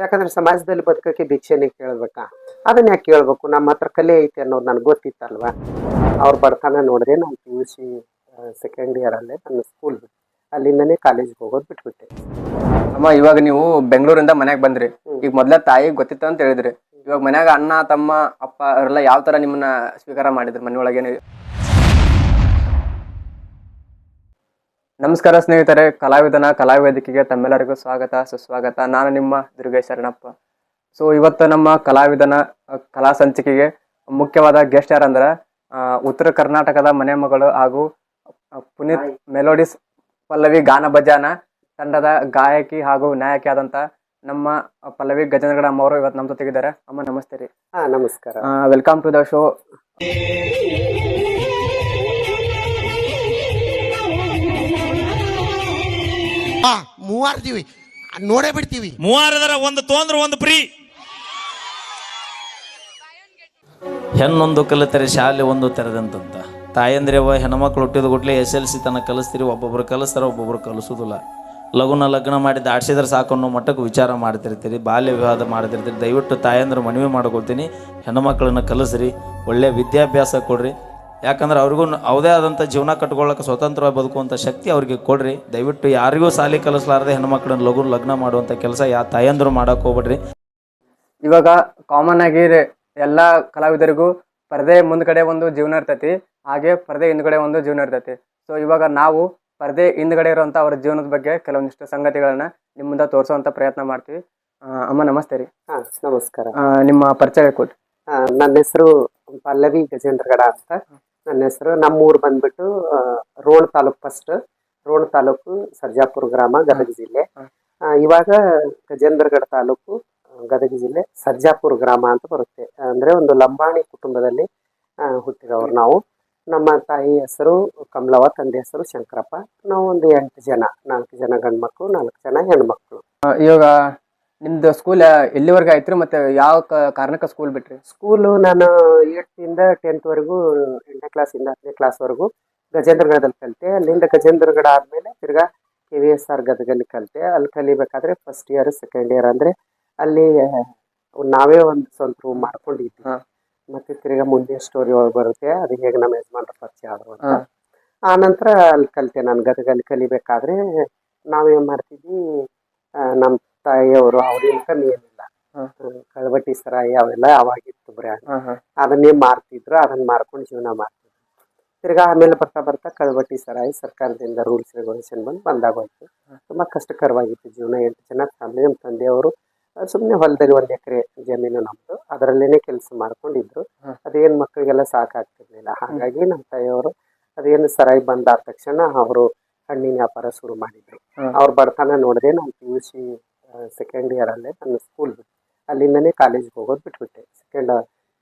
ಯಾಕಂದ್ರೆ ಸಮಾಜದಲ್ಲಿ ಬದುಕಕ್ಕೆ ಭಿಕ್ಷೆನೆ ಕೇಳ್ಬೇಕಾ? ಅದನ್ನ ಯಾಕೆ ಕೇಳ್ಬೇಕು? ನಮ್ಮ ಹತ್ರ ಕಲೆ ಐತೆ ಅನ್ನೋದು ನನಗೆ ಗೊತ್ತಿತ್ತಲ್ವ? ಅವ್ರ ಬಡತನ ನೋಡಿದ್ರೆ ನಾನು ಪಿ ಯು ಸಿ ಸೆಕೆಂಡ್ ಇಯರಲ್ಲೇ ನನ್ನ ಸ್ಕೂಲ್ ಅಲ್ಲಿಂದನೇ ಕಾಲೇಜ್ಗೆ ಹೋಗೋದು ಬಿಟ್ಬಿಟ್ಟೆ. ಅಮ್ಮ ಇವಾಗ ನೀವು ಬೆಂಗಳೂರಿಂದ ಮನೆಗೆ ಬಂದ್ರಿ. ಈಗ ಮೊದ್ಲ ತಾಯಿ ಗೊತ್ತಿತ್ತು ಅಂತ ಹೇಳಿದ್ರಿ. ಇವಾಗ ಮನ್ಯಾಗ ಅಣ್ಣ ತಮ್ಮ ಅಪ್ಪ ಅವರೆಲ್ಲ ಯಾವ ತರ ನಿಮ್ಮನ್ನ ಸ್ವೀಕಾರ ಮಾಡಿದ್ರು ಮನೆಯೊಳಗೆ ನಮಸ್ಕಾರ ಸ್ನೇಹಿತರೆ ಕಲಾವಿದನ ಕಲಾವೇದಿಕೆಗೆ ತಮ್ಮೆಲ್ಲರಿಗೂ ಸ್ವಾಗತ ಸುಸ್ವಾಗತ. ನಾನು ನಿಮ್ಮ ದುರ್ಗೇಶ್ ಶರಣಪ್ಪ. ಸೊ ಇವತ್ತು ನಮ್ಮ ಕಲಾವಿದನ ಕಲಾ ಸಂಚಿಕೆಗೆ ಮುಖ್ಯವಾದ ಗೆಸ್ಟ್ ಯಾರಂದ್ರೆ ಉತ್ತರ ಕರ್ನಾಟಕದ ಮನೆ ಮಗಳು ಹಾಗೂ ಪುನೀತ್ ಮೆಲೋಡಿಸ್ ಪಲ್ಲವಿ ಗಾನ ಭಜಾನ ತಂಡದ ಗಾಯಕಿ ಹಾಗೂ ನಾಯಕಿ ಆದಂತ ನಮ್ಮ ಪಲ್ಲವಿ ಗಜೇಂದ್ರಗಡ ಅಮ್ಮ ಅವರು ಇವತ್ತು ನಮ್ಮ ಜೊತೆಗಿದ್ದಾರೆ. ಅಮ್ಮ ನಮಸ್ತೆ ರೀ. ನಮಸ್ಕಾರ. ವೆಲ್ಕಮ್ ಟು ದ ಶೋ ಬಾ ಮೂವಾರ್ತೀವಿ ನೋಡೇ ಬಿಡ್ತೀವಿ. ಮೂವಾರದರ ಒಂದು ತೋಂದ್ರ ಒಂದು ಫ್ರೀ ಹೆಣ್ಣೊಂದು ಕಲಿತರೆ ಶಾಲೆ ಒಂದು ತೆರೆದಂತಂತ. ತಾಯಂದ್ರವ ಹೆಣ್ಮಕ್ಳು ಹುಟ್ಟಿದ ಗುಟ್ಲೆ ಎಸ್ ಎಲ್ ಸಿ ತನಕ ಕಲಿಸ್ತೀರಿ ಒಬ್ಬೊಬ್ರು ಕಲಿಸ್ತಾರ ಒಬ್ಬೊಬ್ರು ಕಲಿಸೋದಿಲ್ಲ. ಲಘುನ ಲಗ್ನ ಮಾಡಿ ದಾಟಿಸಿದ್ರೆ ಸಾಕು ಅನ್ನೋ ಮಟ್ಟಕ್ಕೆ ವಿಚಾರ ಮಾಡ್ತಿರ್ತೀರಿ ಬಾಲ್ಯ ವಿವಾದ ಮಾಡ್ತಿರ್ತೀರಿ. ದಯವಿಟ್ಟು ತಾಯಂದ್ರೆ ಮನವಿ ಮಾಡ್ಕೊಳ್ತೀನಿ ಹೆಣ್ಮಕ್ಳನ್ನ ಕಲಿಸ್ರಿ ಒಳ್ಳೆ ವಿದ್ಯಾಭ್ಯಾಸ ಕೊಡ್ರಿ. ಯಾಕಂದ್ರೆ ಅವ್ರಿಗೂ ಅವದೇ ಆದಂಥ ಜೀವನ ಕಟ್ಕೊಳ್ಳೋಕೆ ಸ್ವತಂತ್ರವಾಗಿ ಬದುಕುವಂಥ ಶಕ್ತಿ ಅವ್ರಿಗೆ ಕೊಡ್ರಿ. ದಯವಿಟ್ಟು ಯಾರಿಗೂ ಸಾಲಿ ಕಲಿಸಲಾರದೆ ಹೆಣ್ಮಕ್ಳನ್ನ ಲಘು ಲಗ್ನ ಮಾಡುವಂಥ ಕೆಲಸ ಯಾ ತಾಯಂದ್ರು ಮಾಡೋಕೆ ಹೋಗ್ಬೇಡ್ರಿ. ಇವಾಗ ಕಾಮನ್ ಆಗಿ ಎಲ್ಲ ಎಲ್ಲಾ ಕಲಾವಿದರಿಗೂ ಪರದೆ ಮುಂದ್ಗಡೆ ಒಂದು ಜೀವನ ಇರ್ತೈತಿ ಹಾಗೆ ಪರದೆ ಹಿಂದ್ಗಡೆ ಒಂದು ಜೀವನ ಇರ್ತೈತಿ. ಸೊ ಇವಾಗ ನಾವು ಪರದೆ ಹಿಂದ್ಗಡೆ ಇರುವಂತ ಅವರ ಜೀವನದ ಬಗ್ಗೆ ಕೆಲವೊಂದಿಷ್ಟು ಸಂಗತಿಗಳನ್ನ ನಿಮ್ಮಿಂದ ಮುಂದೆ ತೋರಿಸುವಂತ ಪ್ರಯತ್ನ ಮಾಡ್ತೀವಿ. ಅಮ್ಮ ನಮಸ್ತೆ ರೀ. ಹಾ ನಮಸ್ಕಾರ. ನಿಮ್ಮ ಪರಿಚಯ ಕೊಟ್ಟು ನನ್ನ ಹೆಸರು ಪಲ್ಲವಿ ಗಜೇಂದ್ರಗಡ ಅಂತ. ನನ್ನ ಹೆಸರು. ನಮ್ಮೂರು ಬಂದ್ಬಿಟ್ಟು ರೋಣ ತಾಲೂಕ್ ಫಸ್ಟ್ ರೋಣ ತಾಲೂಕು ಸರ್ಜಾಪುರ ಗ್ರಾಮ ಗದಗ ಜಿಲ್ಲೆ. ಇವಾಗ ಗಜೇಂದ್ರಗಢ ತಾಲೂಕು ಗದಗ ಜಿಲ್ಲೆ ಸರ್ಜಾಪುರ ಗ್ರಾಮ ಅಂತ ಬರುತ್ತೆ. ಅಂದ್ರೆ ಒಂದು ಲಂಬಾಣಿ ಕುಟುಂಬದಲ್ಲಿ ಹುಟ್ಟಿರೋರು ಹುಟ್ಟಿದವರು ನಾವು. ನಮ್ಮ ತಾಯಿ ಹೆಸರು ಕಮಲವ ತಂದೆ ಹೆಸರು ಶಂಕರಪ್ಪ. ನಾವು ಒಂದು ಎಂಟು ಜನ ನಾಲ್ಕು ಜನ ಗಂಡ್ಮಕ್ಳು ನಾಲ್ಕು ಜನ ಹೆಣ್ಮಕ್ಳು. ಇವಾಗ ನಿಮ್ದು ಸ್ಕೂಲ್ ಎಲ್ಲಿವರೆಗೆ ಆಯ್ತು ಮತ್ತೆ ಯಾವ ಕ- ಕಾರಣಕ್ಕೆ ಸ್ಕೂಲ್ ಬಿಟ್ರಿ? ಸ್ಕೂಲು ನಾನು ಏಟ್ತಿಂದ ಟೆಂತ್ವರೆಗೂ ಎಂಟನೇ ಕ್ಲಾಸಿಂದ ಹತ್ತನೇ ಕ್ಲಾಸ್ವರೆಗೂ ಗಜೇಂದ್ರಗಡದಲ್ಲಿ ಕಲಿತೆ. ಅಲ್ಲಿಂದ ಗಜೇಂದ್ರಗಡ ಆದಮೇಲೆ ತಿರ್ಗಾ ಕೆ ವಿ ಎಸ್ ಆರ್ ಗದಗಲ್ಲಿ ಕಲಿತೆ. ಅಲ್ಲಿ ಕಲಿಬೇಕಾದ್ರೆ ಫಸ್ಟ್ ಇಯರ್ ಸೆಕೆಂಡ್ ಇಯರ್ ಅಂದರೆ ಅಲ್ಲಿ ಆ, ನಾವೇ ಒಂದು ಸ್ವಂತ ರೂಮ್ ಮಾಡ್ಕೊಂಡಿದ್ವಿ. ಹಾ. ಮತ್ತೆ ತಿರ್ಗಾ ಮುಂದೆ ಸ್ಟೋರಿ ಒಳಗೆ ಬರುತ್ತೆ. ಅದು ಹೇಗೆ ನಮ್ಮ ಯಜಮಾನ್ರ ಪರಿಚಯ ಆದ್ರು ಅಂತ. ಹಾ. ಆ ನಂತರ ಅಲ್ಲಿ ಕಲಿತೆ ನಾನು ಗದಗಲ್ಲಿ ಕಲಿಬೇಕಾದ್ರೆ ನಾವೇನು ಮಾಡ್ತಿದ್ವಿ ಆ, ನಮ್ಮ ತಾಯಿಯವರು ಅವ್ರ ಇನ್ಕಮ್ ಏನಿಲ್ಲ ಕಳವಟ್ಟಿ ಹ್ಮ್, ಸರಾಯಿ ಅವೆಲ್ಲ ಅವಾಗಿತ್ತು ಬ್ರ್ಯಾಂಡ್ ಅದನ್ನೇ ಮಾರ್ತಿದ್ರು ಅದನ್ನ ಮಾರ್ಕೊಂಡು ಜೀವನ ಮಾಡ್ತಿದ್ರು. ತಿರ್ಗಾ ಆಮೇಲೆ ಬರ್ತಾ ಬರ್ತಾ ಕಳವಟ್ಟಿ ಸರಾಯಿ ಸರ್ಕಾರದಿಂದ ರೂಲ್ಸ್ ರೆಗ್ಯುಲೇಷನ್ ಬಂದು ಬಂದಾಗೋಯ್ತು. ತುಂಬಾ ಕಷ್ಟಕರವಾಗಿತ್ತು ಜೀವನ. ಎಂಟು ಜನ ಫ್ಯಾಮಿಲಿ ನಮ್ಮ ತಂದೆಯವರು ಸುಮ್ಮನೆ ಹೊಲದಲ್ಲಿ ಒಂದು ಎಕರೆ ಜಮೀನು ನಮ್ದು. ಅದರಲ್ಲೇನೆ ಕೆಲಸ ಮಾಡ್ಕೊಂಡಿದ್ರು. ಅದೇನು ಮಕ್ಕಳಿಗೆಲ್ಲ ಸಾಕಾಗ್ತಿರ್ಲಿಲ್ಲ. ಹಾಗಾಗಿ ನಮ್ಮ ತಾಯಿಯವರು ಅದೇನು ಸರಾಯಿ ಬಂದಾದ ತಕ್ಷಣ ಅವರು ಹಣ್ಣಿನ ವ್ಯಾಪಾರ ಶುರು ಮಾಡಿದ್ರು. ಅವ್ರು ಅವ್ರ ಬಡತನ ನೋಡದೆ ನಾನು ಪಿ ಯು ಸಿ ಸೆಕೆಂಡ್ ಇಯರಲ್ಲೇ ನನ್ನ ಸ್ಕೂಲ್ ಬಿಟ್ಟು ಅಲ್ಲಿಂದನೇ ಕಾಲೇಜ್ಗೆ ಹೋಗೋದು ಬಿಟ್ಬಿಟ್ಟೆ. ಸೆಕೆಂಡ್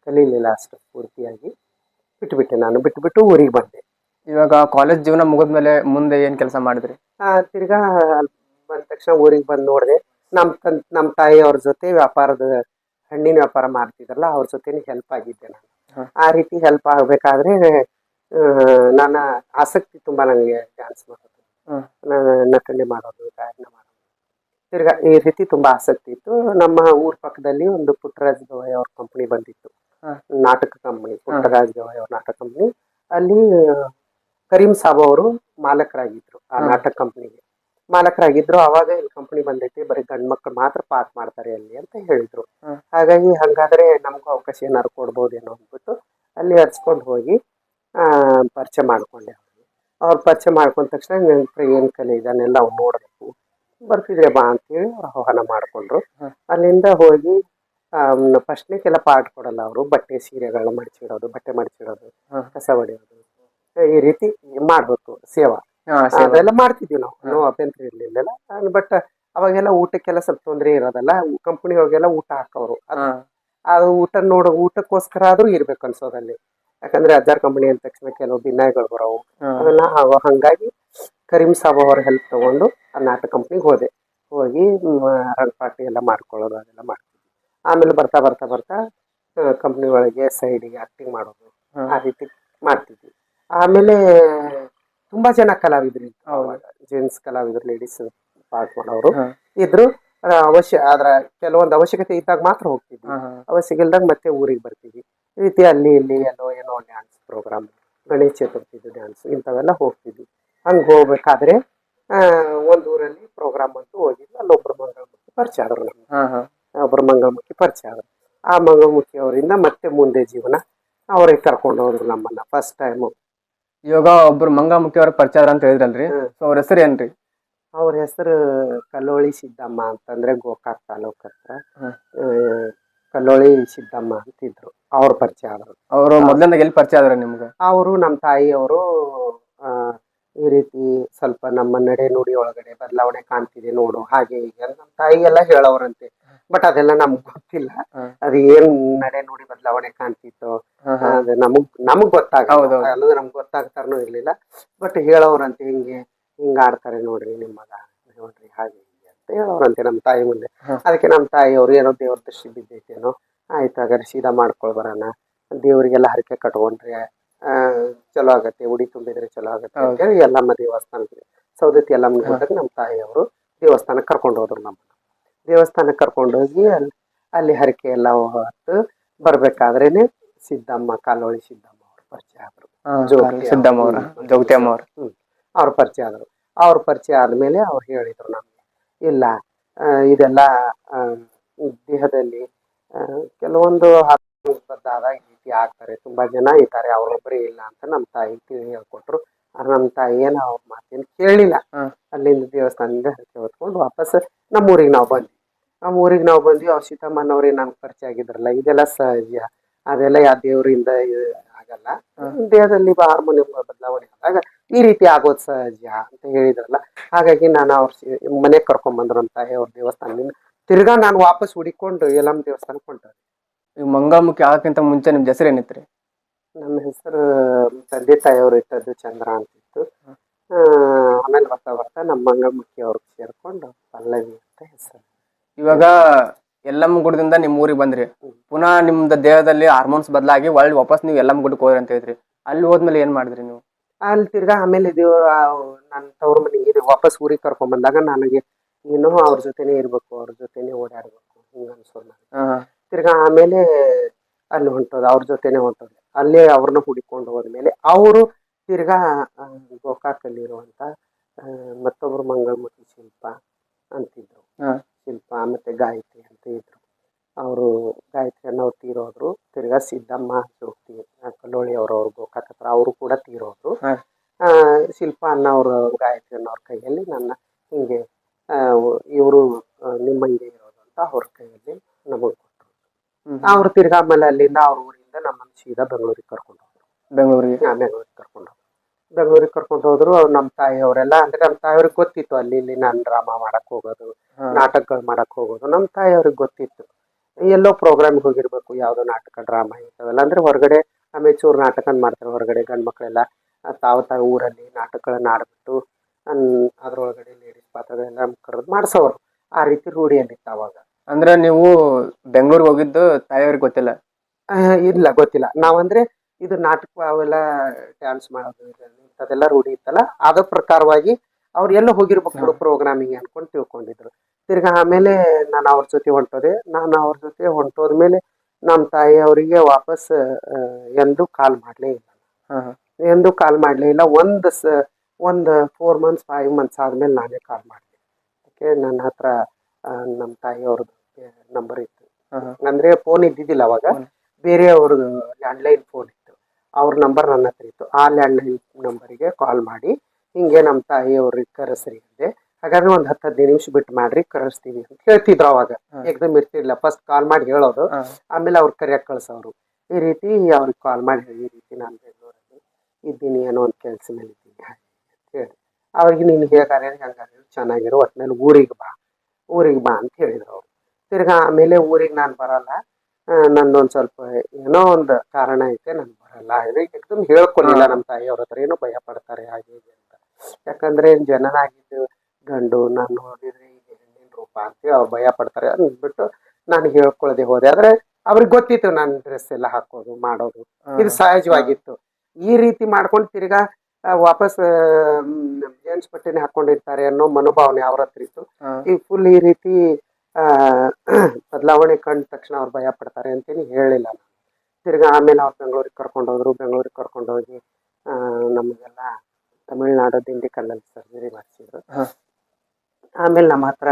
ಕಲೀಲಿಲ್ಲ ಅಷ್ಟು ಪೂರ್ತಿಯಾಗಿ. ಬಿಟ್ಬಿಟ್ಟೆ ನಾನು. ಬಿಟ್ಬಿಟ್ಟು ಊರಿಗೆ ಬಂದೆ. ಇವಾಗ ಕಾಲೇಜ್ ಜೀವನ ಮುಗಿದ್ಮೇಲೆ ಮುಂದೆ ಏನು ಕೆಲಸ ಮಾಡಿದ್ರಿ? ತಿರ್ಗಾ ಬಂದ ತಕ್ಷಣ ಊರಿಗೆ ಬಂದು ನೋಡಿದೆ. ನಮ್ಮ ತನ್ ನಮ್ಮ ತಾಯಿ ಅವ್ರ ಜೊತೆ ವ್ಯಾಪಾರದ ಹಣ್ಣಿನ ವ್ಯಾಪಾರ ಮಾಡ್ತಿದ್ರಲ್ಲ ಅವ್ರ ಜೊತೆನೇ ಹೆಲ್ಪ್ ಆಗಿದ್ದೆ ನಾನು. ಆ ರೀತಿ ಹೆಲ್ಪ್ ಆಗಬೇಕಾದ್ರೆ ನನ್ನ ಆಸಕ್ತಿ ತುಂಬ ನನಗೆ ಡ್ಯಾನ್ಸ್ ಮಾಡೋದು ನಟನೆ ಮಾಡೋದು ಗಾಯನ ಮಾಡೋದು. ತಿರ್ಗಾ ಈ ರೀತಿ ತುಂಬಾ ಆಸಕ್ತಿ ಇತ್ತು. ನಮ್ಮ ಊರ್ ಪಕ್ಕದಲ್ಲಿ ಒಂದು ಪುಟ್ಟರಾಜ್ ಗವಾಯ್ ಅವ್ರ ಕಂಪನಿ ಬಂದಿತ್ತು. ನಾಟಕ ಕಂಪನಿ ಪುಟ್ಟರಾಜ್ ಗವಾಯ್ ಅವ್ರ ನಾಟಕ ಕಂಪನಿ ಅಲ್ಲಿ ಕರೀಂ ಸಾಬ್ ಅವರು ಮಾಲಕರಾಗಿದ್ರು ಆ ನಾಟಕ ಕಂಪನಿಗೆ ಮಾಲಕರಾಗಿದ್ರು ಅವಾಗ ಇಲ್ಲಿ ಕಂಪನಿ ಬಂದೈತಿ ಬರೀ ಗಂಡ್ ಮಕ್ಳು ಮಾತ್ರ ಪಾಸ್ ಮಾಡ್ತಾರೆ ಅಲ್ಲಿ ಅಂತ ಹೇಳಿದ್ರು. ಹಾಗಾಗಿ ಹಂಗಾದ್ರೆ ನಮಗೂ ಅವಕಾಶ ಏನಾದ್ರು ಕೊಡ್ಬೋದೇನೋ ಅಂದ್ಬಿಟ್ಟು ಅಲ್ಲಿ ಹರ್ಸ್ಕೊಂಡು ಹೋಗಿ ಆ, ಪರಿಚಯ ಮಾಡ್ಕೊಂಡೆ. ಅವ್ರು ಪರಿಚಯ ಮಾಡ್ಕೊಂಡ ತಕ್ಷಣ ನೆನಪು ಏನು ಕಲೆ ಇದನ್ನೆಲ್ಲ ಅವ್ರು ನೋಡಬೇಕು. ಬರ್ತಿದ್ರೆ ಬಾ ಅಂತೇಳಿ ಅವ್ರು ಆಹ್ವಾನ ಮಾಡಿಕೊಂಡ್ರು. ಅಲ್ಲಿಂದ ಹೋಗಿ ಫಸ್ಟ್ನೇ ಕೆಲ ಪಾರ್ಟ್ ಕೊಡಲ್ಲ ಅವರು. ಬಟ್ಟೆ ಸೀರೆಗಳನ್ನ ಮಡಚಿಡೋದು ಬಟ್ಟೆ ಮಡಚಿಡೋದು. ಕಸ ಹೊಡೆಯೋದು ಈ ರೀತಿ ಮಾಡ್ಬೇಕು ಸೇವಾ. ಅದೆಲ್ಲ ಮಾಡ್ತಿದ್ವಿ ನಾವು. ನೋ ಅಭ್ಯಂತರ ಇರ್ಲಿಲ್ಲ ಬಟ್ ಅವಾಗೆಲ್ಲ ಊಟಕ್ಕೆಲ್ಲ ಸ್ವಲ್ಪ ತೊಂದರೆ ಇರೋದಲ್ಲ. ಕಂಪನಿ ಹೋಗೆಲ್ಲ ಊಟ ಹಾಕೋರು ಅದು ಊಟ ನೋಡೋ ಊಟಕ್ಕೋಸ್ಕರ ಆದ್ರೂ ಇರ್ಬೇಕು ಅನ್ಸೋದಲ್ಲಿ ಯಾಕಂದ್ರೆ ಅಜ್ಜಾರ್ ಕಂಪನಿ ಅಂದ ತಕ್ಷಣ ಕೆಲವು ಭಿನ್ನಾಯಗಳು ಬರೋವು. ಅವೆಲ್ಲ ಹಂಗಾಗಿ ಕರೀಂ ಸಾಬ್ ಅವರ ಹೆಲ್ಪ್ ತಗೊಂಡು ಆ ನಾಟಕ ಕಂಪ್ನಿಗೆ ಹೋದೆ. ಹೋಗಿ ರಂಗ್ ಪಾರ್ಟಿ ಎಲ್ಲ ಮಾಡ್ಕೊಳ್ಳೋದು ಅದೆಲ್ಲ ಮಾಡ್ತೀವಿ ಆಮೇಲೆ ಬರ್ತಾ ಬರ್ತಾ ಬರ್ತಾ ಕಂಪ್ನಿ ಒಳಗೆ ಸೈಡಿಗೆ ಆಕ್ಟಿಂಗ್ ಮಾಡೋದು ಆ ರೀತಿ ಮಾಡ್ತಿದ್ವಿ. ಆಮೇಲೆ ತುಂಬಾ ಜನ ಕಲಾವಿದ್ರು ಜೆಂಟ್ಸ್ ಕಲಾವಿದ್ರು ಲೇಡೀಸ್ ಪಾರ್ಟ್ ಮಾಡೋರು ಇದ್ರು. ಅವಶ್ಯ ಅದರ ಕೆಲವೊಂದು ಅವಶ್ಯಕತೆ ಇದ್ದಾಗ ಮಾತ್ರ ಹೋಗ್ತಿದ್ವಿ. ಅವಶ್ಯಕ ಇಲ್ದಾಗ ಮತ್ತೆ ಊರಿಗೆ ಬರ್ತೀವಿ ಈ ರೀತಿ ಅಲ್ಲಿ ಇಲ್ಲಿ ಎಲ್ಲೋ ಏನೋ ಡ್ಯಾನ್ಸ್ ಪ್ರೋಗ್ರಾಮ್ ಗಣೇಶ ಚತುರ್ಥಿದು ಡ್ಯಾನ್ಸ್ ಇಂಥವೆಲ್ಲ ಹೋಗ್ತಿದ್ವಿ. ಹಂಗೆ ಹೋಗ್ಬೇಕಾದ್ರೆ ಆ, ಒಂದ್ ಊರಲ್ಲಿ ಪ್ರೋಗ್ರಾಮ್ ಅಂತೂ ಹೋಗಿದ್ವಿ ಅಲ್ಲೊಬ್ರು ಮಂಗಳಮುಖಿ ಪರಿಚಯ ಆದ್ರು ನಮ್ಗೆ. ಒಬ್ಬರು ಹಾ. ಒಬ್ರು ಮಂಗಳಮುಖಿ ಪರಿಚಯ ಆದರು. ಆ ಮಂಗಳಮುಖಿ ಅವರಿಂದ ಮತ್ತೆ ಮುಂದೆ ಜೀವನ ಅವ್ರಿಗೆ ಕರ್ಕೊಂಡು ಹೋದ್ರು ನಮ್ಮನ್ನ ಫಸ್ಟ್ ಟೈಮು ಇವಾಗ ಒಬ್ರು ಮಂಗಳಮುಖಿ ಅವ್ರ ಪರಿಚಯ ಅಂತ ಹೇಳಿದ್ರಲ್ರಿ. ಸೊ ಅವ್ರ ಹೆಸರು ಏನ್ರಿ? ಅವ್ರ ಹೆಸರು ಕಲ್ಲೋಳಿ ಸಿದ್ದಮ್ಮ ಅಂತಂದ್ರೆ ಗೋಕಾಕ್ ತಾಲೂಕ್ ಹತ್ರ. ಕಲ್ಲೋಳಿ ಸಿದ್ದಮ್ಮ ಅಂತಿದ್ರು ಅವ್ರ ಪರಿಚಯ ಆದ್ರು. ಅವರು ಮೊದ್ಲಿಂದ ಎಲ್ಲಿ ಪರಿಚಯ ಆದ್ರ ನಿಮ್ಗೆ? ಅವರು ನಮ್ಮ ತಾಯಿಯವರು ಈ ರೀತಿ ಸ್ವಲ್ಪ ನಮ್ಮ ನಡೆ ನುಡಿ ಒಳಗಡೆ ಬದಲಾವಣೆ ಕಾಣ್ತಿದೆ ನೋಡು ಹಾಗೆ ಹೀಗೆ ನಮ್ಮ ತಾಯಿ ಎಲ್ಲ ಹೇಳೋರಂತೆ. ಬಟ್ ಅದೆಲ್ಲ ನಮ್ಗ್ ಗೊತ್ತಿಲ್ಲ. ಅದ್ ಏನ್ ನಡೆ ನುಡಿ ಬದಲಾವಣೆ ಕಾಣ್ತಿತ್ತು ಅದು ನಮಗ್ ನಮಗ್ ಗೊತ್ತಾಗ. ಅಲ್ಲದ ನಮ್ಗ್ ಗೊತ್ತಾಗ್ತಾರನೂ ಇರ್ಲಿಲ್ಲ. ಬಟ್ ಹೇಳೋರಂತೆ ಹಿಂಗೆ ಹಿಂಗ ಆಡ್ತಾರೆ ನೋಡ್ರಿ ನಿಮ್ಮ ಮಗ ನೋಡ್ರಿ ಹಾಗೆ ಹೀಗೆ ಅಂತ ಹೇಳೋರಂತೆ ನಮ್ಮ ತಾಯಿ ಮುಂದೆ. ಅದಕ್ಕೆ ನಮ್ಮ ತಾಯಿ ಅವ್ರು ಏನೋ ದೇವ್ರ ದೃಷ್ಟಿ ಬಿದ್ದೈತೇನೋ ಆಯ್ತು ಹಾಗಾದ್ರೆ ಸೀದಾ ಮಾಡ್ಕೊಳ್ ಬರೋಣ. ದೇವರಿಗೆಲ್ಲ ಹರಕೆ ಕಟ್ಕೊಂಡ್ರೆ ಚಲೋ ಆಗತ್ತೆ ಉಡಿ ತುಂಬಿದ್ರೆ ಚಲೋ ಆಗತ್ತೆ ಅಂತ ಹೇಳಿ ಎಲ್ಲಮ್ಮ ದೇವಸ್ಥಾನಕ್ಕೆ ಸೌದತ್ತಿ ಎಲ್ಲಮ್ಮ ಹೋದಾಗ ನಮ್ಮ ತಾಯಿಯವರು ದೇವಸ್ಥಾನಕ್ಕೆ ಕರ್ಕೊಂಡು ಹೋದ್ರು ನಮ್ಮ ದೇವಸ್ಥಾನಕ್ಕೆ ಕರ್ಕೊಂಡೋಗಿ ಅಲ್ಲಿ ಅಲ್ಲಿ ಹರಕೆ ಎಲ್ಲ ಹೊತ್ತು ಬರ್ಬೇಕಾದ್ರೇನೆ ಸಿದ್ದಮ್ಮ ಕಾಲೋಳಿ ಸಿದ್ದಮ್ಮ ಅವ್ರ ಪರಿಚಯ ಆದ್ರು. ಸಿದ್ದಮ್ಮ ಅವ್ರ. ಜೋಗತಿಯಮ್ಮ ಅವ್ರ. ಪರಿಚಯ ಆದ್ರು. ಅವ್ರ ಪರಿಚಯ ಆದ್ಮೇಲೆ ಅವ್ರು ಹೇಳಿದ್ರು ನಮ್ಗೆ ಇಲ್ಲ ಇದೆಲ್ಲ ದೇಹದಲ್ಲಿ ಕೆಲವೊಂದು ಬದ್ದಾದಾಗ ಈ ರೀತಿ ಆಗ್ತಾರೆ. ತುಂಬಾ ಜನ ಇದ್ದಾರೆ ಅವ್ರೊಬ್ಬರೇ ಇಲ್ಲ ಅಂತ ನಮ್ಮ ತಾಯಿ ತಿಳಿ ಹೇಳ್ಕೊಟ್ರು. ಆದ್ರೆ ನಮ್ಮ ತಾಯಿ ಏನು ಅವ್ರ ಮಾತೇನು ಕೇಳಿಲ್ಲ. ಅಲ್ಲಿಂದ ದೇವಸ್ಥಾನದಿಂದ ಹರಕೆ ಹೊತ್ಕೊಂಡು ವಾಪಸ್ ನಮ್ಮ ಊರಿಗೆ ನಾವು ಬಂದ್ವಿ. ನಮ್ಮ ಊರಿಗೆ ನಾವು ಬಂದ್ವಿ ಅವ್ರ ಸೀತಮ್ಮನವ್ರಿಗೆ ನನ್ಗೆ ಪರಿಚಯ ಆಗಿದ್ರಲ್ಲ ಇದೆಲ್ಲ ಸಹಜ. ಅದೆಲ್ಲ ಯಾವ ದೇವರಿಂದ ಆಗಲ್ಲ. ದೇಹದಲ್ಲಿ ಹಾರ್ಮೋನಿಯಂ ಬದಲಾವಣೆ ಆದಾಗ ಈ ರೀತಿ ಆಗೋದು ಸಹಜ ಅಂತ ಹೇಳಿದ್ರಲ್ಲ. ಹಾಗಾಗಿ ನಾನು ಅವ್ರ ಮನೆಗೆ ಕರ್ಕೊಂಡ್ ಬಂದ್ರು ಅವ್ರ ದೇವಸ್ಥಾನದಿಂದ. ತಿರ್ಗಾ ನಾನು ವಾಪಸ್ ಹುಡಿಕೊಂಡು ಎಲ್ಲಮ್ಮ ದೇವಸ್ಥಾನಕ್ಕೆ ಹೊಂಟೆ ಈಗ ಮಂಗಾಮುಖಿ ಆಗಕ್ಕಿಂತ ಮುಂಚೆ ನಿಮ್ಮ ಹೆಸರು ರೀ ನಮ್ಮ ಹೆಸರು ತಂದೆ ತಾಯಿಯವರು ಇಟ್ಟದ್ದು ಚಂದ್ರ ಅಂತಿತ್ತು. ಆಮೇಲೆ ಬರ್ತಾ ಬರ್ತಾ ನಮ್ಮ ಮಂಗಾಮುಖಿ ಅವ್ರಿಗೆ ಸೇರ್ಕೊಂಡು ಪಲ್ಲವಿ ಅಂತ ಹೆಸರು. ಇವಾಗ ಎಲ್ಲಮ್ಮ ಗುಡದಿಂದ ನಿಮ್ಮ ಊರಿಗೆ ಬಂದ್ರಿ. ಪುನಃ ನಿಮ್ದು ದೇಹದಲ್ಲಿ ಹಾರ್ಮೋನ್ಸ್ ಬದಲಾಗಿ ಒಳ್ಳೆ ವಾಪಸ್ ನೀವು ಎಲ್ಲಮ್ಮ ಗುಡಕ್ಕೆ ಹೋದ್ರಿ ಅಂತ ಹೇಳಿದ್ರಿ. ಅಲ್ಲಿ ಹೋದ್ಮೇಲೆ ಏನು ಮಾಡಿದ್ರಿ ನೀವು? ಅಲ್ಲಿ ತಿರ್ಗಾ ಆಮೇಲೆ ಇದು ನನ್ನ ತವ್ರ ಮನೆಗೆ ವಾಪಸ್ ಊರಿಗೆ ಕರ್ಕೊಂಡ್ ಬಂದಾಗ ನನಗೆ ಏನೋ ಅವ್ರ ಜೊತೆನೇ ಇರ್ಬೇಕು ಅವ್ರ ಜೊತೆನೇ ಓಡಾಡ್ಬೇಕು ಹಿಂಗ ಅನ್ಸೋದು ತಿರ್ಗಾ ಆಮೇಲೆ ಅಲ್ಲಿ ಹೊಂಟೋದು ಅವ್ರ ಜೊತೆನೆ ಹೊಂಟೋದು. ಅಲ್ಲೇ ಅವ್ರನ್ನ ಹುಡಿಕೊಂಡು ಹೋದ್ಮೇಲೆ ಅವರು ತಿರ್ಗಾ ಗೋಕಾಕಲ್ಲಿರುವಂಥ ಮತ್ತೊಬ್ರು ಮಂಗಳಮುಖಿ ಶಿಲ್ಪ ಅಂತಿದ್ರು. ಶಿಲ್ಪ ಮತ್ತೆ ಗಾಯತ್ರಿ ಅಂತ ಇದ್ರು. ಅವರು ಗಾಯತ್ರಿ ಅನ್ನೋರು ತೀರೋದ್ರು. ತಿರ್ಗಾ ಸಿದ್ದಮ್ಮ ಜೋಗ್ತಿ ಕಲ್ಲೋಳಿ ಅವ್ರವ್ರು ಗೋಕಾಕ್ ಹತ್ರ ಅವರು ಕೂಡ ತೀರೋದ್ರು. ಶಿಲ್ಪ ಅನ್ನೋರು ಗಾಯತ್ರಿ ಅನ್ನೋರ ಕೈಯಲ್ಲಿ ನನ್ನ ಹಿಂಗೆ ಇವರು ನಿಮ್ಮಂಗೆ ಇರೋದು ಅಂತ ಅವ್ರ ಕೈಯಲ್ಲಿ ನಮಗೆ. ಅವ್ರು ತಿರ್ಗಾ ಆಮೇಲೆ ಅಲ್ಲಿಂದ ಅವ್ರ ಊರಿಂದ ನಮ್ಮನ್ನ ಸೀದಾ ಬೆಂಗಳೂರಿಗೆ ಕರ್ಕೊಂಡು ಹೋದ್ರು. ಬೆಂಗಳೂರಿಗೆ? ಆಮೇಲೆ ಬೆಂಗಳೂರಿಗೆ ಕರ್ಕೊಂಡು ಹೋದ್ರು. ಬೆಂಗಳೂರಿಗೆ ಕರ್ಕೊಂಡು ಹೋದ್ರು ಅವ್ರು ತಾಯಿ ತಾಯಿಯವರೆಲ್ಲ ಅಂದ್ರೆ ನಮ್ಮ ತಾಯಿಯವ್ರಿಗೆ ಗೊತ್ತಿತ್ತು ಅಲ್ಲಿ ಇಲ್ಲಿ ನಾನು ಡ್ರಾಮಾ ಮಾಡಕ್ ಹೋಗೋದು ಹಾ. ನಾಟಕಗಳು ಮಾಡಕ್ ಹೋಗೋದು ನಮ್ಮ ತಾಯಿಯವ್ರಿಗೆ ಗೊತ್ತಿತ್ತು. ಎಲ್ಲೋ ಪ್ರೋಗ್ರಾಮ್ಗೆ ಹೋಗಿರ್ಬೇಕು ಯಾವ್ದೋ ನಾಟಕ ಡ್ರಾಮಾ ಇಂಥವೆಲ್ಲ ಅಂದ್ರೆ ಹೊರಗಡೆ ಅಮೆಚೂರ್ ನಾಟಕ ಮಾಡ್ತಾರೆ ಹೊರಗಡೆ ಗಂಡ್ ಮಕ್ಕಳೆಲ್ಲ ತಾವ ತಾವು ತಾವು ಊರಲ್ಲಿ ನಾಟಕಗಳನ್ನ ಆಡ್ಬಿಟ್ಟು ಅನ್ ಅದ್ರೊಳಗಡೆ ಲೇಡೀಸ್ ಪಾತ್ರಗಳೆಲ್ಲ ಕರೆದು ಮಾಡಿಸೋರು. ಆ ರೀತಿ ರೂಢಿಯಲ್ಲಿತ್ತು ಅವಾಗ. ಅಂದ್ರೆ ನೀವು ಬೆಂಗಳೂರಿಗೆ ಹೋಗಿದ್ದು ತಾಯಿಯವ್ರಿಗೆ ಗೊತ್ತಿಲ್ಲ? ಇಲ್ಲ ಗೊತ್ತಿಲ್ಲ. ನಾವಂದ್ರೆ ಇದು ನಾಟಕ ಅವೆಲ್ಲ ಡ್ಯಾನ್ಸ್ ಮಾಡೋದು ಅದೆಲ್ಲ ರೂಢಿ ಇತ್ತಲ್ಲ? ಅದ್ರ ಪ್ರಕಾರವಾಗಿ ಅವ್ರು ಎಲ್ಲ ಹೋಗಿರ್ಬೇಕು ಪ್ರೋಗ್ರಾಮಿಂಗ್ ಅನ್ಕೊಂಡು ತಿಳ್ಕೊಂಡಿದ್ರು. ತಿರ್ಗಾ ಆಮೇಲೆ ನಾನು ಅವ್ರ ಜೊತೆ ಹೊಂಟೋದೆ. ನಾನು ಅವ್ರ ಜೊತೆ ಹೊಂಟೋದ್ಮೇಲೆ ನಮ್ಮ ತಾಯಿ ಅವರಿಗೆ ವಾಪಸ್ ಎಂದು ಎಂದೂ ಕಾಲ್ ಮಾಡಲೇ ಇಲ್ಲ. ಹಾ ಹಾ. ಎಂದೂ ಕಾಲ್ ಮಾಡಲೇ ಇಲ್ಲ. ಒಂದು ಸ ಒಂದು ಫೋರ್ ಮಂತ್ಸ್ ಫೈವ್ ಮಂತ್ಸ್ ಆದಮೇಲೆ ನಾನೇ ಕಾಲ್ ಮಾಡಿದೆ. ಓಕೆ ನನ್ನ ಹತ್ರ ನಮ್ಮ ತಾಯಿಯವ್ರದ್ದು. ನಂಬರ್ ಇತ್ತು. ಅಂದ್ರೆ ಫೋನ್ ಇದ್ದಿದ್ದಿಲ್ಲ ಅವಾಗ. ಬೇರೆ ಅವ್ರದ್ದು ಲ್ಯಾಂಡ್ಲೈನ್ ಫೋನ್ ಇತ್ತು. ಅವ್ರ ನಂಬರ್ ನನ್ನ ಹತ್ರ ಇತ್ತು. ಆ ಲ್ಯಾಂಡ್ಲೈನ್ ನಂಬರಿಗೆ ಕಾಲ್ ಮಾಡಿ ಹಿಂಗೆ ನಮ್ಮ ತಾಯಿಯವ್ರಿಗೆ ಕರೆಸ್ರಿ ಅಂದೆ. ಹಾಗಾದ್ರೆ ಒಂದು ಹತ್ತು ಹದಿನೈದು ನಿಮಿಷ ಬಿಟ್ಟು ಮಾಡ್ರಿ ಕರೆಸ್ತೀವಿ ಅಂತ ಹೇಳ್ತಿದ್ರು ಅವಾಗ. ಏಕದಮ್ ಇರ್ತಿರ್ಲಿಲ್ಲ. ಫಸ್ಟ್ ಕಾಲ್ ಮಾಡಿ ಹೇಳೋದು. ಆಮೇಲೆ ಅವ್ರು ಕರೆಯಕ್ಕೆ ಕಳ್ಸೋರು. ಈ ರೀತಿ ಅವ್ರಿಗೆ ಕಾಲ್ ಮಾಡಿ ಹೇಳಿ ಈ ರೀತಿ ನಾನು ಬೆಂಗಳೂರಲ್ಲಿ ಇದ್ದೀನಿ ಏನೋ ಒಂದು ಕೆಲ್ಸ ಮೇಲೆ ಇದ್ದೀನಿ ಹಾಗೆ ಅಂತ ಹೇಳಿ. ಅವ್ರಿಗೆ ನೀನು ಹೇಗಾರೆ ಹಂಗಾರೆ ಚೆನ್ನಾಗಿರೋ ಒಟ್ಟಿನಲ್ಲಿ ಊರಿಗೆ ಬಾ. ಊರಿಗೆ ಬಾ ಅಂತ ಹೇಳಿದ್ರು ಅವ್ರು. ತಿರ್ಗಾ ಆಮೇಲೆ ಊರಿಗೆ ನಾನು ಬರಲ್ಲ. ಆ, ನಂದೊಂದು ಸ್ವಲ್ಪ ಏನೋ ಒಂದು ಕಾರಣ ಐತೆ ನಾನು ಬರಲ್ಲ. ಏಕದಮ್ ಹೇಳ್ಕೊಲಿಲ್ಲ ನಮ್ಮ ತಾಯಿಯವ್ರ ಹತ್ರ ಏನೋ ಭಯ ಪಡ್ತಾರೆ ಹಾಗೆ ಹೀಗೆ ಅಂತ. ಯಾಕಂದ್ರೆ ಜನನಾಗಿದ್ದು ಗಂಡು ನಾನು ನೋಡಿದ್ರೆ ಈಗ ಹೆಣ್ಣಿನ ರೂಪ ಅಂತೇಳಿ ಅವ್ರು ಭಯ ಪಡ್ತಾರೆ ಅಂದ್ಬಿಟ್ಟು ನಾನು ಹೇಳ್ಕೊಳ್ಳದೆ ಹೋದೆ. ಆದ್ರೆ ಅವ್ರಿಗೆ ಗೊತ್ತಿತ್ತು ನಾನು ಡ್ರೆಸ್ ಎಲ್ಲ ಹಾಕೋದು ಮಾಡೋದು. ಇದು ಸಹಜವಾಗಿತ್ತು. ಈ ರೀತಿ ಮಾಡ್ಕೊಂಡು ತಿರ್ಗಾ ವಾಪಸ್ ಜೇನ್ಸ್ ಬಟ್ಟೆನೆ ಹಾಕೊಂಡಿರ್ತಾರೆ ಅನ್ನೋ ಮನೋಭಾವನೆ ಅವ್ರ ಹತ್ರ ಇತ್ತು. ಈ ಫುಲ್ ಈ ರೀತಿ ಬದಲಾವಣೆ ಕಂಡ ತಕ್ಷಣ ಅವ್ರು ಭಯ ಪಡ್ತಾರೆ ಅಂತೇಳಿ ಹೇಳಿಲ್ಲ ನಾನು. ತಿರ್ಗಾ ಆಮೇಲೆ ಅವ್ರು ಬೆಂಗಳೂರಿಗೆ ಕರ್ಕೊಂಡು ಹೋದ್ರು ಬೆಂಗಳೂರಿಗೆ ಕರ್ಕೊಂಡು ಹೋಗಿ ನಮಗೆಲ್ಲ ತಮಿಳ್ನಾಡು ದಿಂಡಿಕಲ್ಲಲ್ಲಿ ಸರ್ಜರಿ ಮಾಡಿಸಿದ್ರು. ಆಮೇಲೆ ನಮ್ಮ ಹತ್ರ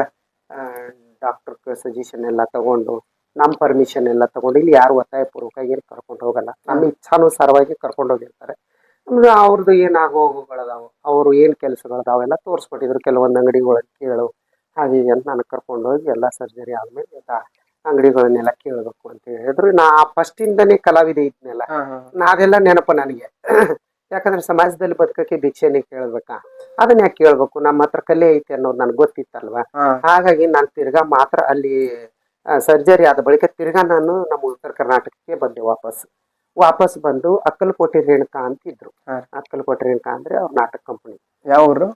ಡಾಕ್ಟರ್ ಸಜೆಷನ್ ಎಲ್ಲ ತಗೊಂಡು ನಮ್ಮ ಪರ್ಮಿಷನ್ ಎಲ್ಲ ತಗೊಂಡು ಇಲ್ಲಿ ಯಾರು ಒತ್ತಾಯಪೂರ್ವಕ ಏನು ಕರ್ಕೊಂಡು ಹೋಗಲ್ಲ. ನಮ್ಮ ಇಚ್ಛಾನುಸಾರವಾಗಿ ಕರ್ಕೊಂಡು ಹೋಗಿರ್ತಾರೆ. ಆಮೇಲೆ ಅವ್ರದ್ದು ಏನು ಆಗೋಗುಗಳದಾವು ಅವರು ಏನು ಕೆಲಸಗಳದಾವೆಲ್ಲ ತೋರಿಸ್ಕೊಟ್ಟಿದ್ರು. ಕೆಲವೊಂದು ಅಂಗಡಿಗಳಿಗೆ ಕೇಳು ಹಾಗೆ ಈಗ ಅಂತ ನನಗೆ ಕರ್ಕೊಂಡು ಹೋಗಿ ಎಲ್ಲ ಸರ್ಜರಿ ಆದ್ಮೇಲೆ ಅಂಗಡಿಗಳನ್ನೆಲ್ಲ ಕೇಳಬೇಕು ಅಂತ ಹೇಳಿದ್ರು. ನಾ ಫಸ್ಟಿಂದನೇ ಕಲಾವಿದೆ ಇದ್ನೆಲ್ಲ. ನಾವೆಲ್ಲ ನೆನಪು ನನಗೆ. ಯಾಕಂದ್ರೆ ಸಮಾಜದಲ್ಲಿ ಬದುಕಕ್ಕೆ ಭಿಕ್ಷೆನೇ ಕೇಳ್ಬೇಕಾ? ಅದನ್ನ ಯಾಕೆ ಕೇಳ್ಬೇಕು? ನಮ್ಮ ಹತ್ರ ಕಲೆ ಐತೆ ಅನ್ನೋದು ನನ್ಗೆ ಗೊತ್ತಿತ್ತಲ್ವಾ? ಹಾಗಾಗಿ ನಾನು ತಿರ್ಗಾ ಮಾತ್ರ ಅಲ್ಲಿ ಸರ್ಜರಿ ಆದ ಬಳಿಕ ತಿರ್ಗಾ ನಾನು ನಮ್ಮ ಉತ್ತರ ಕರ್ನಾಟಕಕ್ಕೆ ಬಂದೆ ವಾಪಸ್. ವಾಪಸ್ ಬಂದು ಅಕ್ಕಲಕೋಟೆ ರೇಣುಕಾ ಅಂತ ಇದ್ರು. ಅಕ್ಕಲಕೋಟೆ ರೇಣುಕಾ ಅಂದ್ರೆ ಅವ್ರ ನಾಟಕ ಕಂಪನಿ ಯಾವ ಊರು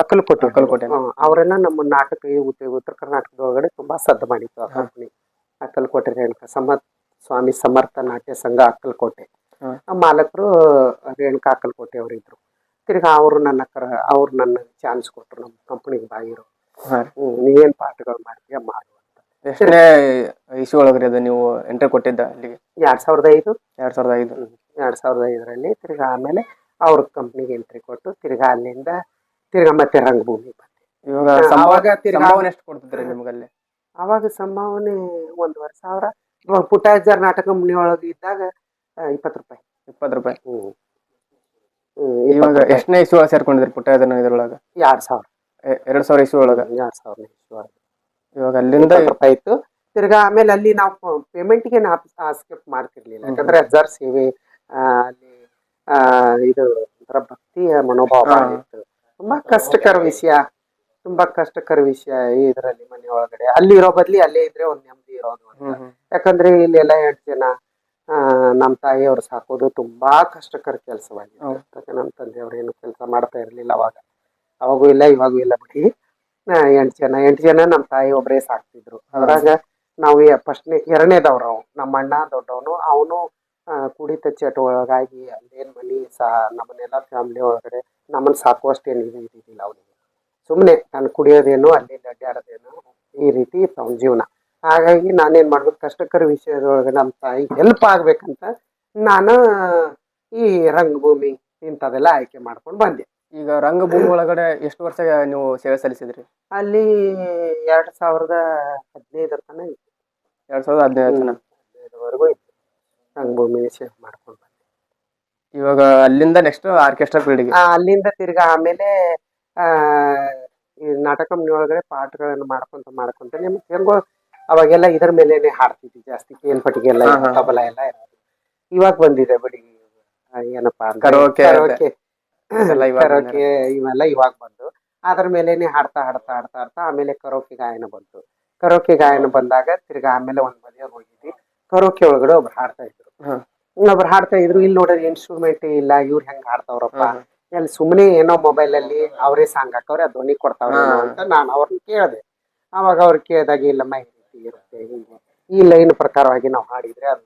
ಅಕ್ಕಲಕೋಟೆ ಅಕ್ಕಲಕೋಟೆ. ಅವರೆಲ್ಲ ನಮ್ಮ ನಾಟಕ ಉತ್ತರ ಕರ್ನಾಟಕದ ಒಳಗಡೆ ತುಂಬಾ ಸದ್ದು ಮಾಡಿತ್ತು ಆ ಕಂಪನಿ ಅಕ್ಕಲಕೋಟೆ ರೇಣುಕ ಸಮರ್ಥ ಸ್ವಾಮಿ ಸಮರ್ಥ ನಾಟ್ಯ ಸಂಘ ಅಕ್ಕಲಕೋಟೆ ಮಾಲಕರು ರೇಣುಕಾ ಅಕ್ಕಲಕೋಟೆ ಅವರಿದ್ರು. ತಿರ್ಗಾ ಅವರು ನನ್ನ ಕರ ಅವ್ರು ನನ್ನ ಚಾನ್ಸ್ ಕೊಟ್ರು ನಮ್ಮ ಕಂಪನಿಗೆ ಬಾಯಿರು. ನೀ ಏನ್ ನೀವೇನ್ ಪಾಠಗಳು ಮಾಡ್ತೀಯ? ಮಾಡು ಎಷ್ಟೇ ಎಷ್ಟನೇ ಇಶ್ಯೂ ಒಳಗ್ರಿ ಅದು ನೀವು ಎಂಟ್ರಿ ಕೊಟ್ಟಿದ್ದ ಅಲ್ಲಿಗೆ? ಎರಡ್ ಸಾವಿರದ ಐದು. ಎರಡ್ ಸಾವಿರದ ಐದು. ಎರಡ್ ಸಾವಿರದ ಐದರಲ್ಲಿ ತಿರ್ಗಾ ಆಮೇಲೆ ಅವ್ರ ಕಂಪ್ನಿಗೆ ಎಂಟ್ರಿ ಕೊಟ್ಟು ತಿರ್ಗಾ ಅಲ್ಲಿಂದ ತಿರ್ಗಾ ಮತ್ತೆ ರಂಗಭೂಮಿ ಬಂದೆ. ಇವಾಗ ಅವಾಗ ತಿರ್ಗಾ- ಸಂಭಾವನೆ ಎಷ್ಟು ಕೊಡ್ತಿದ್ರಿ ನಿಮ್ಗಲ್ಲಿ? ಅವಾಗ ಸಂಭಾವನೆ ಒಂದೂವರೆ ಸಾವಿರ. ಇವಾಗ ಪುಟ್ಟಾಜಾರ್ ನಾಟಕ ಮುನಿಯೊಳಗೆ ಇದ್ದಾಗ ಇಪ್ಪತ್ತು ರೂಪಾಯಿ. ಇಪ್ಪತ್ತು ರೂಪಾಯಿ. ಇವಾಗ. ಎಷ್ಟನೇ ಇಸುವ ಸೇರ್ಕೊಂಡಿದ್ರಿ ಪುಟ್ಟ ಇದನ್ನ ಇದ್ರೊಳಗ? ಎರಡ್ ಸಾವಿರ. ಎರಡ್ ಸಾವಿರ ಇಸು ಒಳಗ ಎರಡ್ ಸಾವಿರ ಇವಾಗ ಅಲ್ಲಿಂದ ರೂಪಾಯಿ ಇತ್ತು. ತಿರ್ಗಾ ಆಮೇಲೆ ಅಲ್ಲಿ ನಾವು ಪೇಮೆಂಟ್ಗೆ ಸ್ಕಿಪ್ ಮಾಡ್ತಿರ್ಲಿಲ್ಲ. ಯಾಕಂದ್ರೆ ಅಜ್ಜಾರ್ ಸೇವೆ ಅಲ್ಲಿ ಇದು ಒಂಥರ ಭಕ್ತಿಯ ಮನೋಭಾವ ಇತ್ತು. ತುಂಬಾ ಕಷ್ಟಕರ ವಿಷಯ. ತುಂಬಾ ಕಷ್ಟಕರ ವಿಷಯ ಇದರಲ್ಲಿ ಮನೆ ಒಳಗಡೆ. ಅಲ್ಲಿ ಇರೋ ಬದ್ಲಿ ಅಲ್ಲೇ ಇದ್ರೆ ಒಂದ್ ನೆಮ್ಮದಿ ಇರೋದು ಅಂತ. ಯಾಕಂದ್ರೆ ಇಲ್ಲಿ ಎಲ್ಲ ಎಂಟು ಜನ ಆ, ನಮ್ಮ ತಾಯಿಯವ್ರು ಸಾಕೋದು ತುಂಬಾ ಕಷ್ಟಕರ ಕೆಲಸವಾಗಿದೆ ಹೌದು. ನಮ್ಮ ತಂದೆಯವ್ರು ಏನು ಕೆಲಸ ಮಾಡ್ತಾ ಇರ್ಲಿಲ್ಲ ಅವಾಗ. ಅವಾಗೂ ಇಲ್ಲ ಇವಾಗೂ ಇಲ್ಲ ಬಿಡಿ. ಎಂಟು ಜನ. ಎಂಟು ಜನ ನಮ್ಮ ತಾಯಿ ಒಬ್ಬರೇ ಸಾಕ್ತಿದ್ರು. ಅದ್ರಾಗ ನಾವು ಫಸ್ಟ್ನೇ ಎರಡನೇದವ್ರು ಅವ್ ನಮ್ಮ ಅಣ್ಣ ದೊಡ್ಡವನು. ಅವನು ಕುಡಿತ ಚಟ ಒಳಗಾಗಿ ಅಲ್ಲೇನ್ ಮನಿ ಸಾ ನಮ್ಮನ್ನೆಲ್ಲ ಫ್ಯಾಮಿಲಿ ಒಳಗಡೆ ನಮ್ಮನ್ನ ಸಾಕುವಷ್ಟೇನು ಇದು ಇದ್ದಿದ್ದಿಲ್ಲ ಅವನಿಗೆ ಸುಮ್ಮನೆ ನಾನು ಕುಡಿಯೋದೇನೋ ಅಲ್ಲಿ ಅಡ್ಡಾಡೋದೇನು ಈ ರೀತಿ ಇತ್ತು ಅವನ ಜೀವನ. ಹಾಗಾಗಿ ನಾನೇನು ಮಾಡ್ಬೇಕು? ಕಷ್ಟಕರ ವಿಷಯದೊಳಗೆ ನಮ್ಮ ತಾಯಿ ಹೆಲ್ಪ್ ಆಗ್ಬೇಕಂತ ನಾನು ಈ ರಂಗಭೂಮಿ ಇಂಥದೆಲ್ಲ ಆಯ್ಕೆ ಮಾಡ್ಕೊಂಡು ಬಂದೆ. ಈಗ ರಂಗಭೂಮಿ ಒಳಗಡೆ ಎಷ್ಟು ವರ್ಷ ನೀವು ಸೇವೆ ಸಲ್ಲಿಸಿದ್ರಿ? ಅಲ್ಲಿ ಎರಡು ಸಾವಿರದ ಹದಿನೈದರ ತನಕ ಇತ್ತು. ಎರಡ್ ಸಾವಿರದ ಹದಿನೈದು ತನಕ. ಹದಿನೈದವರೆಗೂ ಇತ್ತು. ರಂಗಭೂಮಿ ಸೇವೆ ಮಾಡ್ಕೊಂಡು ಇವಾಗ ಅಲ್ಲಿಂದ ನೆಕ್ಸ್ಟ್ ಆರ್ಕೆಸ್ಟ್ರಾ ಫೀಲ್ಡ್ಗೆ ಆ, ಅಲ್ಲಿಂದ ತಿರ್ಗಾ ಆಮೇಲೆ ಆ ಈ ನಾಟಕ ಒಳಗಡೆ ಪಾಠಗಳನ್ನು ಮಾಡ್ಕೊಂತ ಮಾಡ್ಕೊಂತ ನಿಮ್ಗೆ ಹೆಂಗೋ ಅವಾಗೆಲ್ಲ ಇದ್ರ ಮೇಲೆನೆ ಹಾಡ್ತಿದ್ವಿ ಜಾಸ್ತಿ ಕೇನ್ ಪಟ್ಟಿಗೆ ಎಲ್ಲ ಹಾ, ಹಾ. ತಬಲ ಎಲ್ಲ ಇವಾಗ ಬಂದಿದೆ ಬಿಡಿ ಆ, ಏನಪ್ಪಾ ಅಂದ್ರೆ Karaoke karaoke. ಇದೆಲ್ಲ ಇವಾಗ ಕರೋಕೆ ಇವೆಲ್ಲ ಇವಾಗ ಬಂದು ಅದ್ರ ಮೇಲೇನೆ ಹಾಡ್ತಾ ಹಾಡ್ತಾ ಹಾಡ್ತಾ ಹಾಡ್ತಾ ಆಮೇಲೆ ಕರೋಕೆ ಗಾಯನ ಬಂತು. ಕರೋಕೆ ಗಾಯನ ಬಂದಾಗ ತಿರ್ಗಾ ಆಮೇಲೆ ಒಂದ್ ಮದುವೆ ಹೋಗಿದ್ವಿ. ಕರೋಕೆ ಒಳಗಡೆ ಒಬ್ರು ಹಾಡ್ತಾ ಇದ್ರು. ಹಾ. ಇನ್ನೊಬ್ರು ಹಾಡ್ತಾ ಇದ್ರು ಇಲ್ಲಿ ನೋಡಿದ್ರೆ ಇನ್ಸ್ಟ್ರೂಮೆಂಟ್ ಇಲ್ಲ ಇವ್ರು ಹೆಂಗ್ ಹಾಡ್ತಾವ್ರಪ್ಪ. ಎಲ್ಲಿ ಸುಮ್ಮನೆ ಏನೋ ಮೊಬೈಲ್ ಅಲ್ಲಿ ಅವರೇ ಸಾಂಗ್ ಹಾಕವ್ರೆ ಆ ಧ್ವನಿ ಕೊಡ್ತಾವ್ರೆ ಅಂತ ನಾನು ಅವ್ರನ್ನ ಕೇಳಿದೆ. ಅವಾಗ ಅವ್ರು ಕೇಳಿದಾಗ ಇಲ್ಲಮ್ಮ ಈ ರೀತಿ ಇರುತ್ತೆ ಹಿಂಗೆ. ಈ ಲೈನ್ ಪ್ರಕಾರವಾಗಿ ನಾವು ಹಾಡಿದ್ರೆ ಅದು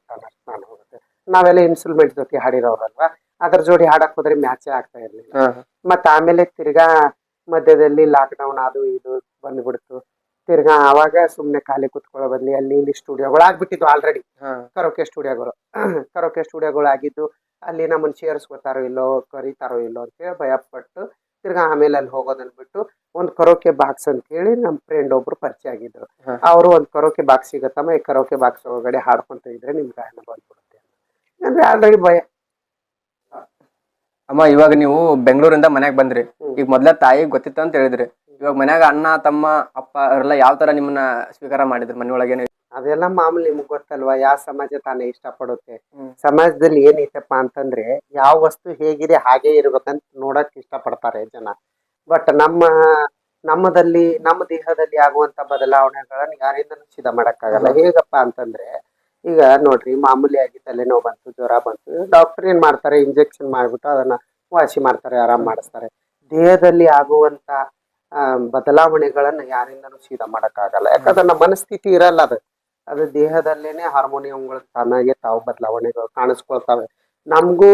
ನಾನು ಹೋಗುತ್ತೆ. ನಾವೆಲ್ಲ ಇನ್ಸ್ಟ್ರೂಮೆಂಟ್ ಜೊತೆ ಹಾಡಿರೋರಲ್ವಾ? ಅದ್ರ ಜೋಡಿ ಹಾಡಕ್ ಹೋದ್ರೆ ಮ್ಯಾಚೇ ಆಗ್ತಾ ಇರ್ಲಿಲ್ಲ. ಮತ್ತೆ ಮತ್ತ ಆಮೇಲೆ ತಿರ್ಗಾ ಮಧ್ಯದಲ್ಲಿ ಲಾಕ್ಡೌನ್ ಅದು ಇದು ಬಂದ್ಬಿಡ್ತು. ತಿರ್ಗಾ ಅವಾಗ ಸುಮ್ನೆ ಖಾಲಿ ಕುತ್ಕೊಳ್ಳೋ ಬದ್ಲಿ ಅಲ್ಲಿ ಇಲ್ಲಿ ಸ್ಟುಡಿಯೋಗಳು ಆಗ್ಬಿಟ್ಟಿದ್ವು ಆಲ್ರೆಡಿ. ಕರೋಕೆ ಸ್ಟುಡಿಯೋಗಳು ಕರೋಕೆ ಸ್ಟುಡಿಯೋಗಳು ಆಗಿದ್ದು ಅಲ್ಲಿ ನಮ್ಮನ್ನ ಸೇರಿಸ್ಕೋತಾರೋ ಇಲ್ಲೋ ಕರೀತಾರೋ ಇಲ್ಲೋ ಅಂತೇಳಿ ಭಯ ಪಟ್ಟು ತಿರ್ಗಾ ಆಮೇಲೆ ಅಲ್ಲಿ ಹೋಗೋದನ್ನ ಬಿಟ್ಟು ಒಂದು ಕರೋಕೆ ಬಾಕ್ಸ್ ಅಂತ ಹೇಳಿ ನಮ್ಮ ಫ್ರೆಂಡ್ ಒಬ್ರು ಪರಿಚಯ ಆಗಿದ್ರು. ಅವರು ಒಂದು ಕರೋಕೆ ಬಾಕ್ಸ್ ಸಿಗತ್ತಮ್ಮ ಈ ಕರೋಕೆ ಬಾಕ್ಸ್ ಒಳಗಡೆ ಹಾಡ್ಕೊಂತ ಇದ್ರೆ ನಿಮ್ ಗಾಯನ ಬಂದ್ಬಿಡುತ್ತೆ ಅಂದ್ರೆ ಆಲ್ರೆಡಿ ಭಯ. ಅಮ್ಮ ಇವಾಗ ನೀವು ಬೆಂಗಳೂರಿಂದ ಮನೆಗೆ ಬಂದ್ರಿ. ಈಗ ಮೊದ್ಲ ತಾಯಿಗೆ ಗೊತ್ತಿತ್ತು ಅಂತ ಹೇಳಿದ್ರಿ. ಇವಾಗ ಮನ್ಯಾಗ ಅಣ್ಣ ತಮ್ಮ ಅಪ್ಪ ಅವರೆಲ್ಲ ಯಾವ ತರ ನಿಮ್ಮನ್ನ ಸ್ವೀಕಾರ ಮಾಡಿದ್ರು ಮನೆಯೊಳಗೆ ಅದೆಲ್ಲ ಮಾಮೂಲಿ ನಿಮ್ಗೆ ಗೊತ್ತಲ್ವಾ? ಯಾವ ಸಮಾಜ ತಾನೇ ಇಷ್ಟಪಡುತ್ತೆ. ಸಮಾಜದಲ್ಲಿ ಏನೈತಪ್ಪ ಅಂತಂದ್ರೆ ಯಾವ ವಸ್ತು ಹೇಗಿದೆ ಹಾಗೆ ಇರ್ಬೇಕಂತ ನೋಡಕ್ ಇಷ್ಟಪಡ್ತಾರೆ ಜನ. ಬಟ್ ನಮ್ಮ ನಮ್ಮದಲ್ಲಿ ನಮ್ಮ ದೇಹದಲ್ಲಿ ಆಗುವಂತ ಬದಲಾವಣೆಗಳನ್ನ ಯಾರಿಂದನು ಸಿದ್ಧ ಮಾಡಕ್ಕಾಗಲ್ಲ. ಹೇಗಪ್ಪ ಅಂತಂದ್ರೆ ಈಗ ನೋಡ್ರಿ ಮಾಮೂಲಿಯಾಗಿ ತಲೆನೋವು ಬಂತು ಜ್ವರ ಬಂತು ಡಾಕ್ಟರ್ ಏನ್ ಮಾಡ್ತಾರೆ? ಇಂಜೆಕ್ಷನ್ ಮಾಡ್ಬಿಟ್ಟು ಅದನ್ನ ವಾಸಿ ಮಾಡ್ತಾರೆ ಆರಾಮ್ ಮಾಡಿಸ್ತಾರೆ. ದೇಹದಲ್ಲಿ ಆಗುವಂತ ಬದಲಾವಣೆಗಳನ್ನ ಯಾರಿಂದನೂ ಸೀದಾ ಮಾಡಕ್ಕಾಗಲ್ಲ. ಯಾಕಂದ್ರೆ ನಮ್ಮ ಮನಸ್ಥಿತಿ ಇರಲ್ಲ ಅದು. ಅದು ದೇಹದಲ್ಲೇನೆ ಹಾರ್ಮೋನಿಯಂಗಳು ತಾನಾಗೆ ತಾವು ಬದಲಾವಣೆಗಳು ಕಾಣಿಸ್ಕೊಳ್ತಾವೆ. ನಮಗೂ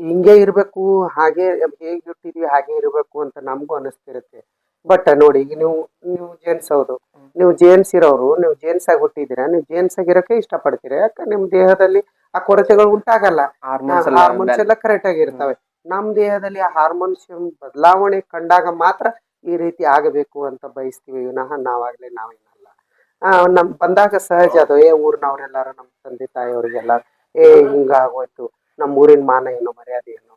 ಹಿಂಗೆ ಇರಬೇಕು ಹಾಗೆ ಹೇಗೆ ಹಾಗೆ ಇರಬೇಕು ಅಂತ ನಮಗೂ ಅನಿಸ್ತಿರುತ್ತೆ. ಬಟ್ ನೋಡಿ ಈಗ ನೀವು ನೀವು ಜೇನ್ಸ್ ಹೌದು. ನೀವು ಜೇನ್ಸ್ ಇರೋರು ನೀವು ಜೇನ್ಸ್ ಆಗಿ ಹುಟ್ಟಿದ್ದೀರಾ ನೀವು ಜೇನ್ಸ್ ಆಗಿರೋಕೆ ಇಷ್ಟಪಡ್ತೀರಾ? ಯಾಕೆ ನಿಮ್ ದೇಹದಲ್ಲಿ ಆ ಕೊರತೆಗಳು ಉಂಟಾಗಲ್ಲ? ಹಾರ್ಮೋನ್ಸ್ ಎಲ್ಲ ಕರೆಕ್ಟ್ ಆಗಿರ್ತವೆ ನಮ್ ದೇಹದಲ್ಲಿ ಆ ಹಾರ್ಮೋನ್ಸ್ ಬದಲಾವಣೆ ಕಂಡಾಗ ಮಾತ್ರ ಈ ರೀತಿ ಆಗಬೇಕು ಅಂತ ಬಯಸ್ತೀವಿ, ವಿನಃ ನಾವಾಗ್ಲೇ ನಾವೇನಲ್ಲ ನಮ್ ಬಂದಾಗ ಸಹಜ ಅದು. ಏ, ಊರ್ನವ್ರೆಲ್ಲಾರು ನಮ್ಮ ತಂದೆ ತಾಯಿಯವರಿಗೆಲ್ಲ, ಏ, ಹಿಂಗಾಗೋಯ್ತು. ನಮ್ಮ ಊರಿನ ಮಾನ ಏನು, ಮರ್ಯಾದೆ ಏನು?